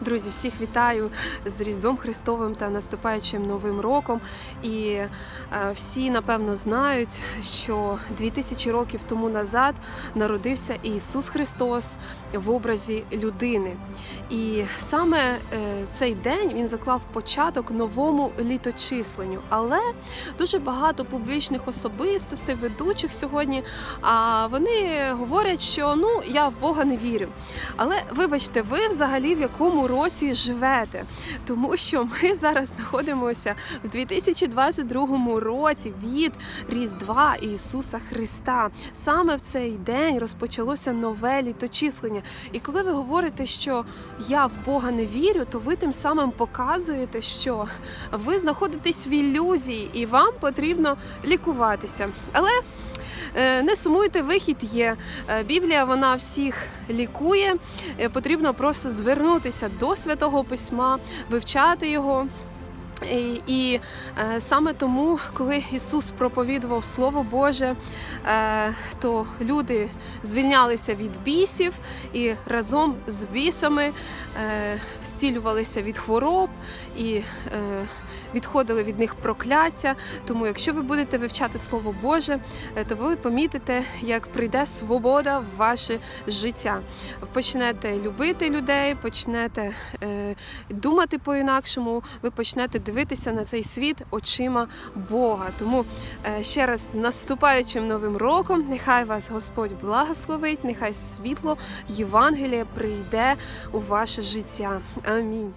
Друзі, всіх вітаю з Різдвом Христовим та наступаючим Новим роком. І е, всі напевно знають, що 2000 років тому назад народився Ісус Христос в образі людини. І саме е, цей день він заклав початок новому літочисленню. Але дуже багато публічних особистостей, ведучих сьогодні. А вони говорять, що ну я в Бога не вірю. Але вибачте, ви взагалі в якому році живете? Тому що ми зараз знаходимося в 2022 році від Різдва Ісуса Христа. Саме в цей день розпочалося нове літочислення. І коли ви говорите, що я в Бога не вірю, то ви тим самим показуєте, що ви знаходитесь в ілюзії і вам потрібно лікуватися. Але Е, Не сумуйте, вихід є. Е, Біблія вона всіх лікує. Е, Потрібно просто звернутися до святого письма, вивчати його. І, і е, саме тому, коли Ісус проповідував Слово Боже, е, то люди звільнялися від бісів і разом з бісами е, зцілювалися від хвороб і е, відходили від них прокляття. Тому, якщо ви будете вивчати Слово Боже, е, то ви помітите, як прийде свобода в ваше життя. Почнете любити людей, почнете е, думати по-інакшому, ви почнете дивитися на цей світ очима Бога. Тому е, ще раз з наступаючим новим роком, нехай вас Господь благословить, нехай світло Євангелія прийде у ваше життя. Амінь.